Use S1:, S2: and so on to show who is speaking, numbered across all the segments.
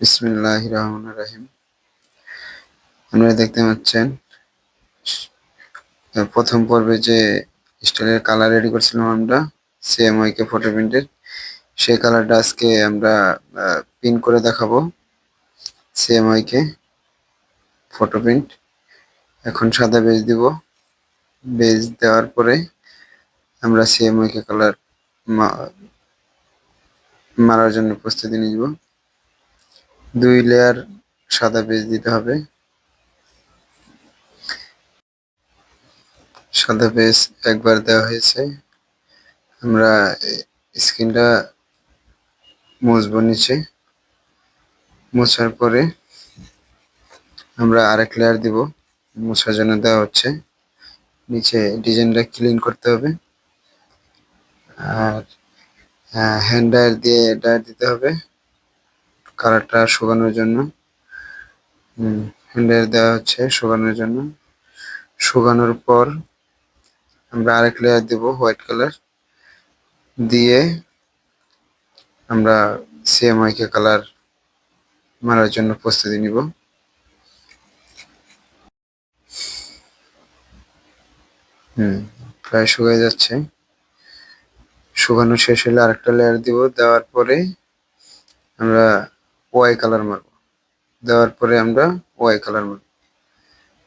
S1: বিসমিল্লাহ রহমান রাহিম। আপনারা দেখতে পাচ্ছেন প্রথম পর্বে যে স্টাইলের কালার রেডি করছিলাম আমরা সিএমআই কে ফটো প্রিন্টের সেই কালারটা আজকে আমরা পিন করে দেখাবো সিএমআই কে ফটো প্রিন্ট এখন সাদা বেজ দিব। বেজ দেওয়ার পরে আমরা সিএমআই কে কালার মারার জন্য প্রস্তুতি নিব। দুই লেয়ার সাদা পেজ দিতে হবে। সাদা পেজ একবার দেওয়া হয়েছে। আমরা স্ক্রিনটা মুছবো নিচে। মোছার পরে আমরা আরেক লেয়ার দিব। মোছার জন্য দেওয়া হচ্ছে। নিচে ডিজাইনটা ক্লিন করতে হবে। আর হ্যান্ড ডায়ার দিয়ে ডায়ার দিতে হবে। কালারটা শুকানোর জন্য। হ্যান্ডেল দেওয়া হচ্ছে শুকানোর জন্য। শুকানোর পর আমরা আরেক লেয়ার দেব হোয়াইট কালার দিয়ে আমরা সিএমআই কে কালার মারার জন্য প্রস্তুতি নিব। হুম, প্রায় শুকিয়ে যাচ্ছে। শুকানো শেষ হলে আরেকটা লেয়ার দিব। দেওয়ার পরে আমরা ওয়াই কালার মারব। দেওয়ার পরে আমরা ওয়াই কালার মারব।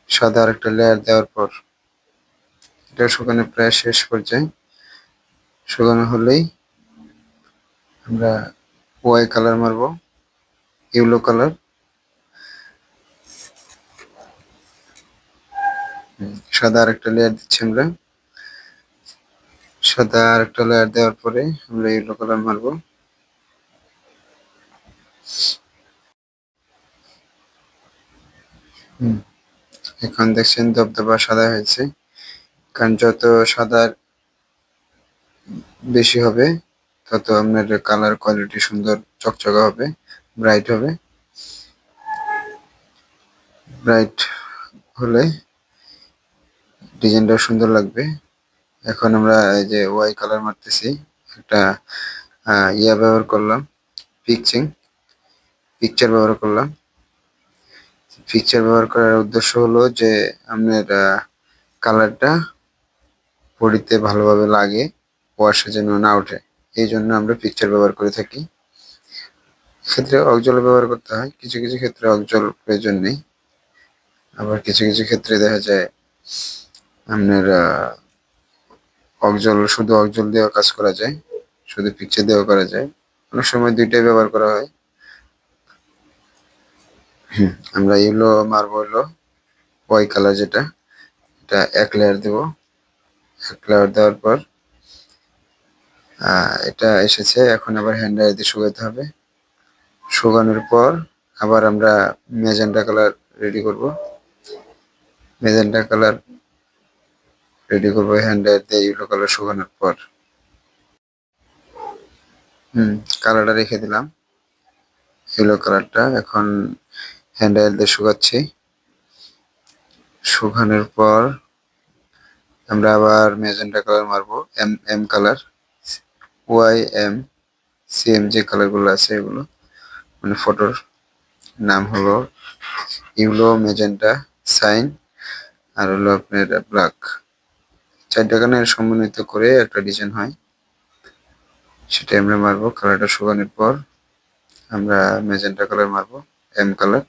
S1: সাদা আরেকটা লেয়ার দেওয়ার পর এটা শুকানো প্রায় শেষ পর্যায়ে। শুকানো হলেই আমরা ওয়াই কালার মারব। ইউলো কালার সাদা আরেকটা লেয়ার দিচ্ছি আমরা। সাদা আরেকটা লেয়ার দেওয়ার পরে আমরা ইউলো কালার মারবো। এখন দেখছেন দবদবা সাদা হয়েছে। কারণ যত সাদা বেশি হবে, তত আপনার কালার কোয়ালিটি সুন্দর, চকচকা হবে ব্রাইট হবে। ব্রাইট হলে ডিজাইনটা সুন্দর লাগবে। এখন আমরা এই যে ওয়াই কালার মারতেছি, একটা ইয়া ব্যবহার করলাম পিকচিং পিকচার ব্যবহার করলাম। পিকচার ব্যবহার করার উদ্দেশ্য হলো যে আপনার কালারটা বডিতে ভালোভাবে লাগে ওয়াশে যেন না ওঠে। এই জন্য আমরা পিকচার ব্যবহার করে থাকি। ক্ষেত্রে অকজল ব্যবহার করতে হয়। কিছু কিছু ক্ষেত্রে অকজল প্রয়োজন নেই। আবার কিছু কিছু ক্ষেত্রে দেখা যায় আপনার অকজল শুধু অকজল দিয়েও কাজ করা যায়, শুধু পিকচার দিয়েও করা যায়। অনেক সময় দুইটাই ব্যবহার করা হয়। আমরা ইয়েলো মারবো হলো ওয়াই কালার যেটা, এটা এক লেয়ার দেব। এক লেয়ার দেওয়ার পর এটা এসেছে, এখন আবার হ্যান্ড দিয়ে শুকাতে হবে। শুকানোর পর আবার আমরা মেজেন্টা কালার রেডি করব। মেজেন্টা কালার রেডি করব হ্যান্ড দিয়ে ইয়েলো কালার শুকানোর পর। হুম কালারটা রেখে দিলাম। ইয়েলো কালারটা এখন হ্যান্ডেল দিয়ে শুকাচ্ছি। শুকানোর পর আমরা আবার মেজেন্টা কালার মারবো। M M colour Y M CM যে কালারগুলো আছে এগুলো। মানে ফটোর নাম হলো ইউলো মেজেন্টা সাইন আর হলো আপনার ব্ল্যাক চারটা কানের সমন্বিত করে একটা ডিজাইন হয়। সেটা আমরা মারবো। কালারটা শুকানোর পর আমরা মেজেন্টা কালার মারবো। এম কালার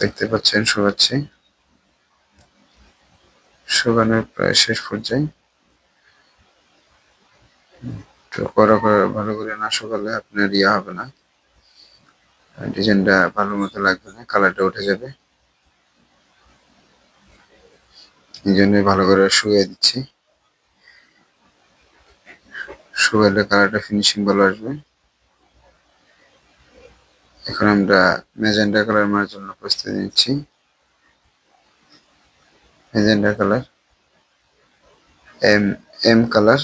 S1: দেখতে পাচ্ছেন শোকাচ্ছি শোকানোর প্রায় শেষ পর্যায়ে। কড়া করে, ভালো করে না শুকালে আপনার ইয়া হবে না। ডিজাইনটা ভালো মতো লাগবে না, কালারটা উঠে যাবে। এই জন্যই ভালো করে শুকিয়ে দিচ্ছি। শুকালে কালারটা ফিনিশিং ভালো আসবে। এখন আমরা ম্যাজেন্ডা কালার মার জন্য প্রস্তুতি নিচ্ছি। Magenta colour. M M colour.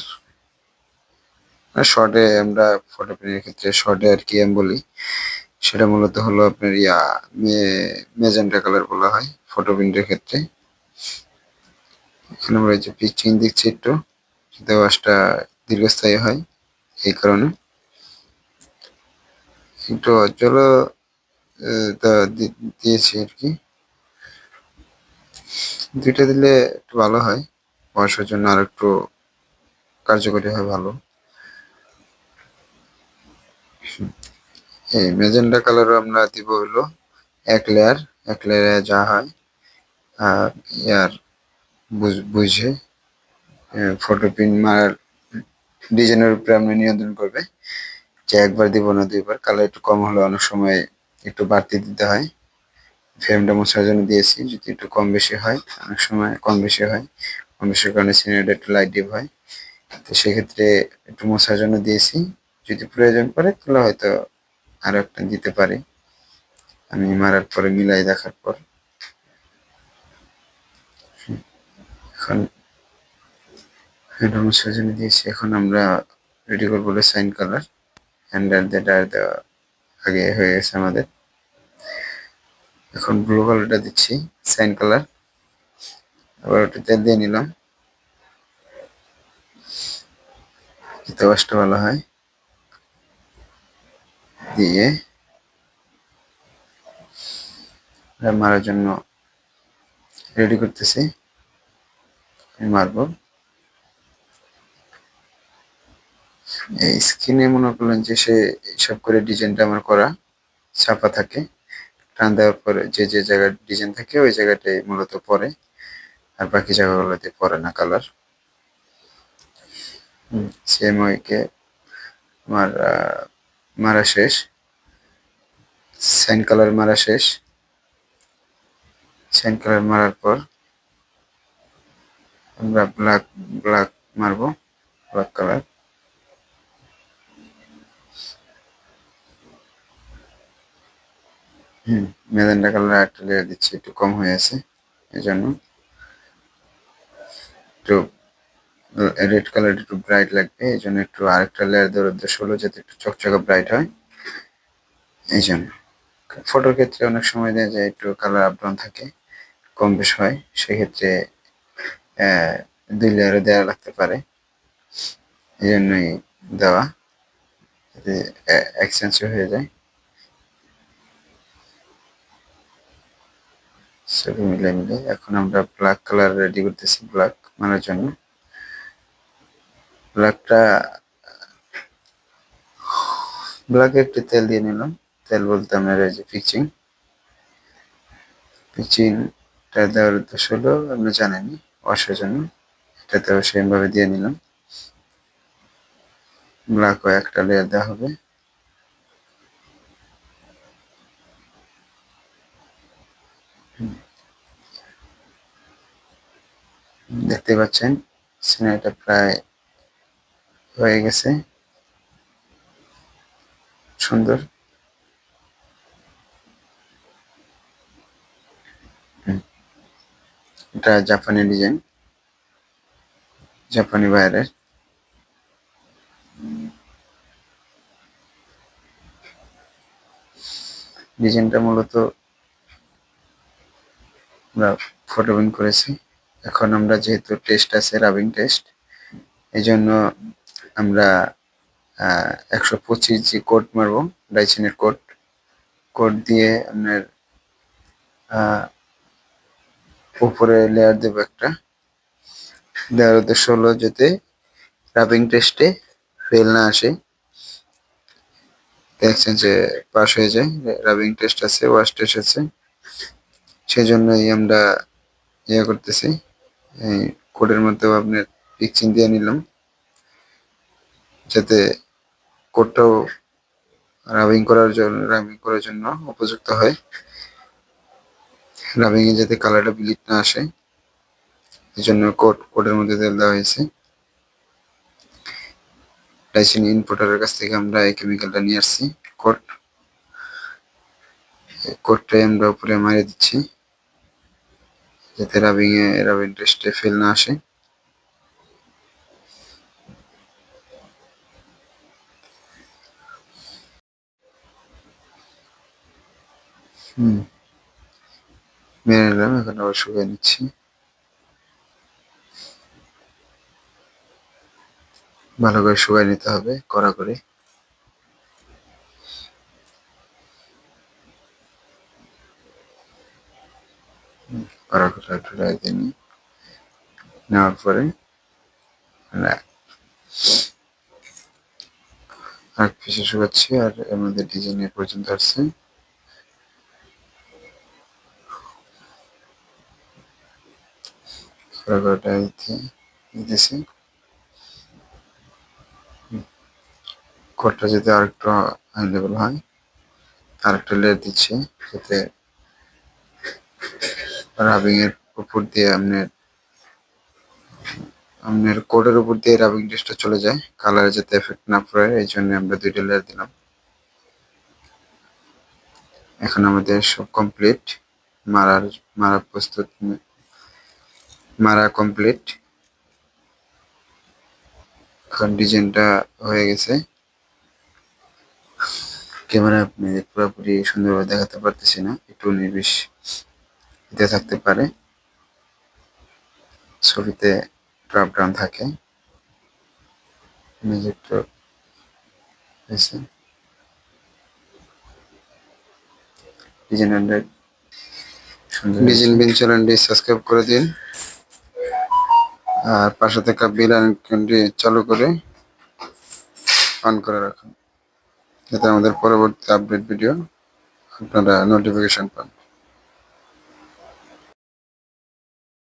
S1: শর্টে আমরা ফটো প্রিন্টের ক্ষেত্রে শর্টে আর কি এম বলি। সেটা মূলত হলো আপনার ইয়া ম্যাজেন্ডা কালার বলা হয় ফটো প্রিন্টের ক্ষেত্রে। এখানে আমরা যে পিকচিং দিচ্ছি একটু। যাতে ওয়াশটা দীর্ঘস্থায়ী হয় এই কারণে। একটু অজ্জ্বল দিয়েছি আর কি। দুইটা দিলে একটু ভালো হয় বয়সের জন্য আর একটু কার্যকরী হয় ভালো। এই মেজেন্ডা কালারও আমরা দিব হলো এক লেয়ার এক লেয়ারে যা হয়, আর ইয়ার বুঝে ফটো প্রিন্ট মারার ডিজাইনের উপরে আপনি নিয়ন্ত্রণ করবে। যে একবার দিব না দুইবার, কালার একটু কম হলে অনেক সময় একটু বাড়তি দিতে হয়। ফ্রেমটা মশার জন্য দিয়েছি, যদি একটু কম বেশি হয়, অনেক সময় কম বেশি হয়। কম বেশির কারণে সিনারিটা একটু লাইট ডিপ হয়। তো সেক্ষেত্রে একটু মশার জন্য দিয়েছি। যদি প্রয়োজন পড়ে, তাহলে হয়তো আরও একটা দিতে পারি। আমি মারার পরে মিলাই দেখার পর। এখন জন্য দিয়েছি। এখন আমরা রেডি করব সাইন কালার হ্যান্ডার যেটা আগে হয়ে গেছে আমাদের। এখন ব্লু কালারটা দিচ্ছি সাইন কালার আবার ওটাতে দিয়ে নিলাম। এতে ওয়াশটা ভালো হয়। দিয়ে মারার জন্য রেডি করতেছি। মারব। স্কিনে মনে করলেন যে সে সব করে ডিজাইনটা আমার করা ছাপা থাকে। টান দেওয়ার পরে যে যে জায়গায় ডিজাইন থাকে, ওই জায়গাটাই মূলত পরে। আর বাকি জায়গাগুলোতে পরে না কালার সেম ওইকে আমার মারা শেষ। সাইন কালার মারা শেষ। সাইন কালার মারার পর আমরা ব্ল্যাক ব্ল্যাক মারবো ব্ল্যাক কালার হুম মেজেন্ডা কালার একটা লেয়ার দিচ্ছি, একটু কম হয়ে আছে এই জন্য একটু রেড কালার একটু ব্রাইট লাগবে এই জন্য একটু আরেকটা লেয়ার দেওয়ার উদ্দেশ্য হলো যাতে একটু চকচকে ব্রাইট হয় এই জন্য ফটোর ক্ষেত্রে অনেক সময় দেওয়া যায় একটু কালার আপ ডাউন থাকে, কম বেশ হয়, সেক্ষেত্রে দুই লেয়ারে দেওয়া লাগতে পারে এই জন্যই দেওয়া, যাতে এক্সচেঞ্জ হয়ে যায়। সবই মিলে মিলে এখন আমরা ব্ল্যাক কালার রেডি করতেছি ব্ল্যাক মারার জন্য। ব্ল্যাকটা ব্ল্যাকে একটু তেল দিয়ে নিলাম। তেল বলতে আমরা এই যে পিচিং পিচিংটা দেওয়ার উদ্দেশ্য হলো, আমরা জানেনি ওয়াশের জন্য। এটাতেও সেমভাবে দিয়ে নিলাম। ব্ল্যাকও একটা লেয়ার দেওয়া হবে। দেখতে পাচ্ছেন, সিনারিটা প্রায় হয়ে গেছে। সুন্দর। এটা জাপানি ডিজাইন, জাপানি বাইরের ডিজাইনটা মূলত আমরা ফটো প্রিন্ট করেছি। এখন আমরা যেহেতু টেস্ট আছে রাবিং টেস্ট এই জন্য আমরা একশো পঁচিশ জি কোড মারব ডাইসিনের কোড কোড দিয়ে আপনার উপরে লেয়ার দেবো একটা। দেওয়ার উদ্দেশ্য হলো যাতে রাবিং টেস্টে ফেল না আসে। দেখছেন যে পাস হয়ে যায় রাবিং টেস্ট আছে ওয়াশ টেস্ট আছে। সেই জন্যই আমরা ইয়ে করতেছি। এই কোডের মধ্যেও আপনার পিকচিং দিয়ে নিলাম। যাতে কোডটাও রাবিং করার জন্য রাবিং করার জন্য উপযুক্ত হয়। রাবিং এ যাতে কালারটা ব্লিড না আসে। এই জন্য কোড কোডের মধ্যে তেল দেওয়া হয়েছে। ডাইসিন ইনপুটারের কাছ থেকে আমরা এই কেমিক্যালটা নিয়ে আসছি কোড কোডটাই আমরা উপরে মারিয়ে দিচ্ছি। যাতে রাবিং এ রাবিং টেস্টে ফেল না আসে। হুম। মেরে নিলাম এখন আবার শুকিয়ে নিচ্ছি। ভালো করে শুকাই নিতে হবে, কড়া করে। নিই নেওয়ার পরে আর পিছিয়ে শুকাচ্ছি, আর এর মধ্যে ডিজাইন এ পর্যন্ত আসছে। কড়াকড়াটা দিতেছি। কোটটা যাতে আরেকটু হাই লেভেল হয় আরেকটা লেয়ার দিচ্ছি, যাতে রাবিং এর উপর দিয়ে আপনার আপনার কোডের উপর দিয়ে রাবিং ডিসটা চলে যায়। কালারে যাতে এফেক্ট না পড়ে, এই জন্য আমরা দুইটা লেয়ার দিলাম। এখন আমাদের সব কমপ্লিট মারার মারা প্রস্তুত, মারা কমপ্লিট এখন ডিজাইনটা হয়ে গেছে। ক্যামেরা আপনি পুরোপুরি সুন্দরভাবে দেখাতে পারতেছি না। একটু নির্বিষ দিতে থাকতে পারে। ছবিতে ড্রপ ডাউন থাকে মিউজিকটা হয়েছে। ডিজাইন চ্যানেলটি সাবস্ক্রাইব করে দিন। আর পাশে থাকা বেল আইকনটি চালু করে অন করে রাখুন। যাতে আমাদের পরবর্তী আপডেট ভিডিও আপনারা নোটিফিকেশন পান।